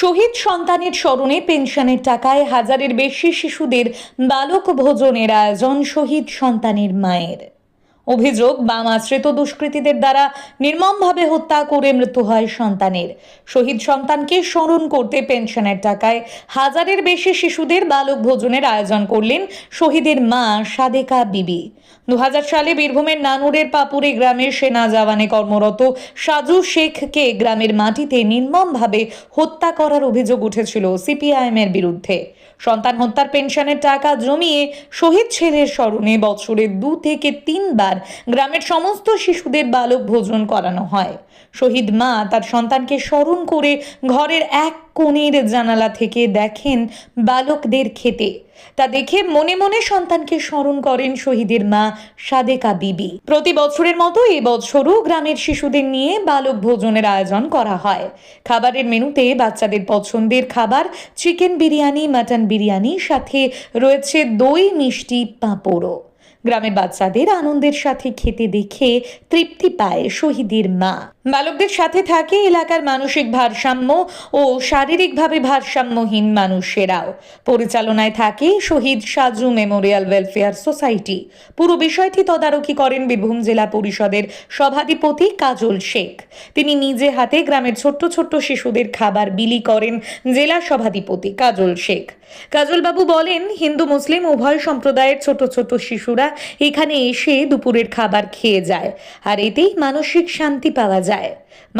শহীদ সন্তানের স্মরণে পেনশনের টাকায় হাজারের বেশি শিশুদের বালক ভোজনের আয়োজন শহীদ সন্তানের মায়ের। অভিযোগ, বাম আশ্রিত দুষ্কৃতীদের দ্বারা নির্মমভাবে হত্যা করে মৃত্যু হয় সন্তানের। শহীদ সন্তানকে স্মরণ করতে পেনশনের টাকায় হাজারের বেশি শিশুদের বালক ভোজনের আয়োজন করলেন শহীদের মা সাদেকা বিবি। দু সালে বীরভূমের নানুরের পাপুরে গ্রামের সেনা জওয়ানে কর্মরত সাজু শেখকে গ্রামের মাটিতে নির্মমভাবে হত্যা করার অভিযোগ উঠেছিল সিপিআইএমের বিরুদ্ধে। সন্তান হত্যার পেনশনের টাকা জমিয়ে শহীদ ছেলের স্মরণে বছরে দু থেকে তিনবার গ্রামের সমস্ত শিশুদের বালক ভোজন করানো হয়। শহীদ মা তার সন্তানকে স্মরণ করে ঘরের এক কোণের জানালা থেকে দেখেন বালকদের খেতে। তা দেখে মনে মনে সন্তানকে স্মরণ করেন শহীদের মা সাদেকা বিবি। প্রতি বছরের মতো এবছরও গ্রামের শিশুদের নিয়ে বালক ভোজনের আয়োজন করা হয়। খাবারের মেনুতে বাচ্চাদের পছন্দের খাবার, চিকেন বিরিয়ানি, মাটন বিরিয়ানি সাথে রয়েছে দই, মিষ্টি, পাঁপড়ও। গ্রামের বাচ্চাদের আনন্দের সাথে খেতে দেখে তৃপ্তি পায় শহীদের মা। বালকদের সাথে থাকে এলাকার মানসিক ভারসাম্য ও শারীরিকভাবে ভারসাম্যহীন মানুষেরাও। পরিচালনায় থাকে Shahid Saju memorial welfare society. পুরো বিষয়টি তদারকি করেন বীরভূম জেলা পরিষদের সভাধিপতি কাজল শেখ। তিনি নিজে হাতে গ্রামের ছোট্ট ছোট্ট শিশুদের খাবার বিলি করেন জেলা সভাধিপতি কাজল শেখ। কাজলবাবু বলেন, হিন্দু, মুসলিম উভয় সম্প্রদায়ের ছোট ছোট শিশুরা এখানে এসে দুপুরের খাবার খেয়ে যায়, আর এতেই মানসিক শান্তি পাওয়া যায়।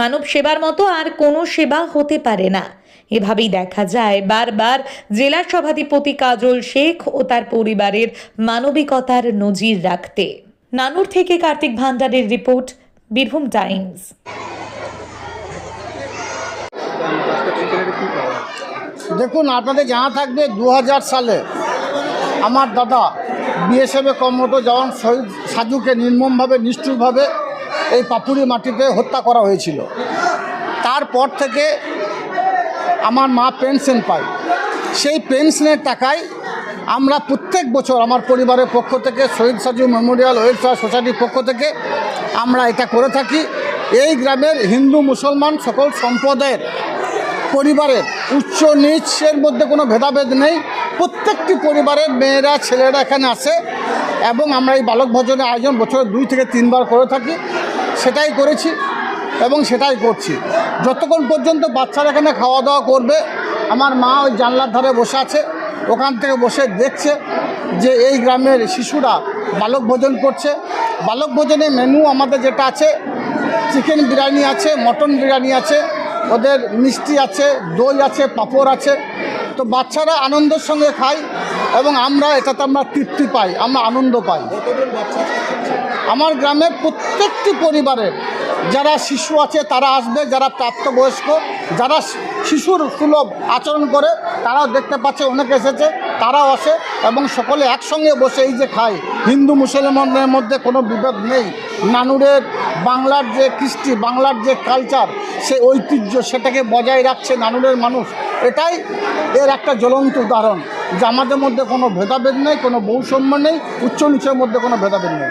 মানব সেবার মতো আর কোনো সেবা হতে পারে না। এভাবেই দেখা যায়, বারবার জেলা সভাধিপতি কাজল শেখ ও তার পরিবারের মানবিকতার নজির রাখতে। নানুর থেকে কার্তিক ভান্ডারের রিপোর্ট, বীরভূম টাইমস। দেখুন, আপনাদের জানা থাকবে দু হাজার সালে আমার দাদা বিএসএফে কর্মরত জওয়ান শহীদ সাজুকে নির্মমভাবে, নিষ্ঠুরভাবে এই পাপুরি মাটিতে হত্যা করা হয়েছিল। তারপর থেকে আমার মা পেনশন পায়। সেই পেনশনের টাকায় আমরা প্রত্যেক বছর আমার পরিবারের পক্ষ থেকে, শহীদ সাজু মেমোরিয়াল, ওয়েলফেয়ার সোসাইটির পক্ষ থেকে আমরা এটা করে থাকি। এই গ্রামের হিন্দু, মুসলমান সকল সম্প্রদায়ের পরিবারের উচ্চ নিচের মধ্যে কোনো ভেদাভেদ নেই। প্রত্যেকটি পরিবারের মেয়েরা, ছেলেরা এখানে আসে এবং আমরা এই বালক ভোজনের আয়োজন বছরে দুই থেকে তিনবার করে থাকি। সেটাই করেছি এবং সেটাই করছি। যতক্ষণ পর্যন্ত বাচ্চারা এখানে খাওয়া দাওয়া করবে, আমার মা ওই জানলার ধারে বসে আছে, ওখান থেকে বসে দেখছে যে এই গ্রামের শিশুরা বালক ভোজন করছে। বালক ভোজনে মেনু আমাদের যেটা আছে চিকেন বিরিয়ানি আছে মটন বিরিয়ানি আছে, ওদের মিষ্টি আছে, দই আছে, পাঁপড় আছে তো বাচ্চারা আনন্দের সঙ্গে খায় এবং আমরা এটাতে আমরা তৃপ্তি পাই, আমরা আনন্দ পাই। আমার গ্রামের প্রত্যেকটি পরিবারের যারা শিশু আছে তারা আসবে, যারা প্রাপ্তবয়স্ক, যারা শিশুর সুলভ আচরণ করে, তারাও দেখতে পাচ্ছে, অনেকে এসেছে, তারাও আসে এবং সকলে একসঙ্গে বসে এই যে খায়। হিন্দু মুসলমানদের মধ্যে কোনো বিভেদ নেই। নানুরের বাংলার যে কৃষ্টি, বাংলার যে কালচার সে ঐতিহ্য, সেটাকে বজায় রাখছে নানুরের মানুষ। এটাই এর একটা জ্বলন্ত উদাহরণ যে আমাদের মধ্যে কোনো ভেদাভেদ নেই কোনো বৈষম্য নেই উচ্চ নিচের মধ্যে কোনো ভেদাভেদ নেই।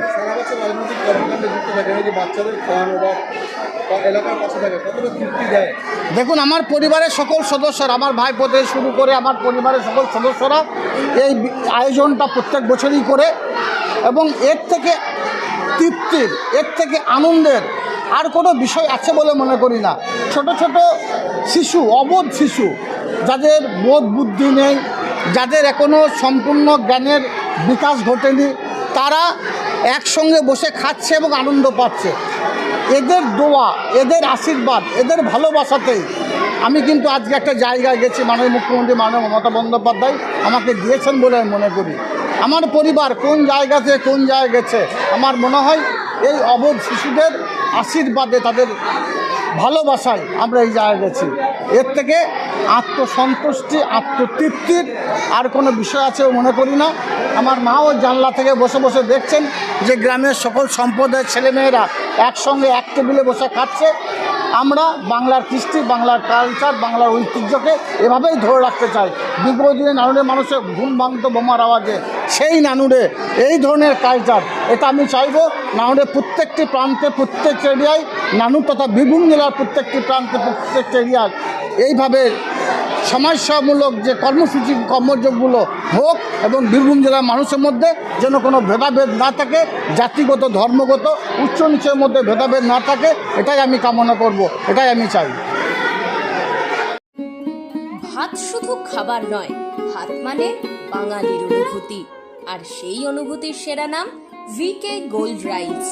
দেখুন আমার পরিবারের সকল সদস্যরা আমার ভাই থেকে শুরু করে আমার পরিবারের সকল সদস্যরা এই আয়োজনটা প্রত্যেক বছরই করে এবং এর থেকে তৃপ্তির এর থেকে আনন্দের আর কোনো বিষয় আছে বলে মনে করি না। ছোট ছোট শিশু, অবোধ শিশু, যাদের বোধ বুদ্ধি নেই, যাদের এখনও সম্পূর্ণ জ্ঞানের বিকাশ ঘটেনি, তারা একসঙ্গে বসে খাচ্ছে এবং আনন্দ পাচ্ছে। এদের দোয়া, এদের আশীর্বাদ, এদের ভালোবাসাতেই আমি কিন্তু আজকে একটা জায়গায় গেছি। মাননীয় মুখ্যমন্ত্রী, মাননীয় মমতা বন্দ্যোপাধ্যায় আমাকে দিয়েছেন বলে আমি মনে করি। আমার পরিবার কোন জায়গাতে কোন জায়গায় গেছে, আমার মনে হয় এই অবোধ শিশুদের আশীর্বাদে তাদের ভালোবাসায় আমরা এই জায়গায় গেছি। এর থেকে আত্মসন্তুষ্টি, আত্মতৃপ্তির আর কোনো বিষয় আছে মনে করি না। আমার মাও জানলা থেকে বসে বসে দেখছেন যে গ্রামের সকল সম্প্রদায়ের ছেলেমেয়েরা একসঙ্গে এক টেবিলে বসে খাচ্ছে। আমরা বাংলার কৃষ্টি, বাংলার কালচার বাংলার ঐতিহ্যকে এভাবেই ধরে রাখতে চাই। বিগত দিনে নানুরের মানুষের ঘুম ভাঙত বোমার আওয়াজে। সেই নানুরে, এই ধরনের কালচার এটা আমি চাইব নানুরে প্রত্যেকটি প্রান্তে, প্রত্যেক এরিয়ায় নানুর তথা বীরভূম জেলার প্রত্যেকটি প্রান্তে, প্রত্যেকটি এরিয়ায় এইভাবে সমাজসমূলক যে কর্মসূচি, কর্মযোগগুলো হোক এবং বীরভূম জেলার মানুষের মধ্যে যেন কোনো ভেদাভেদ না থাকে, জাতিগত, ধর্মগত, উচ্চ নিচের মধ্যে ভেদাভেদ না থাকে, এটাই আমি কামনা করব, এটাই আমি চাই। ভাত শুধু খাবার নয়, ভাত মানে বাঙালির অনুভূতি। আর সেই অনুভূতির সেরা নাম ভিকে গোল্ড রাইস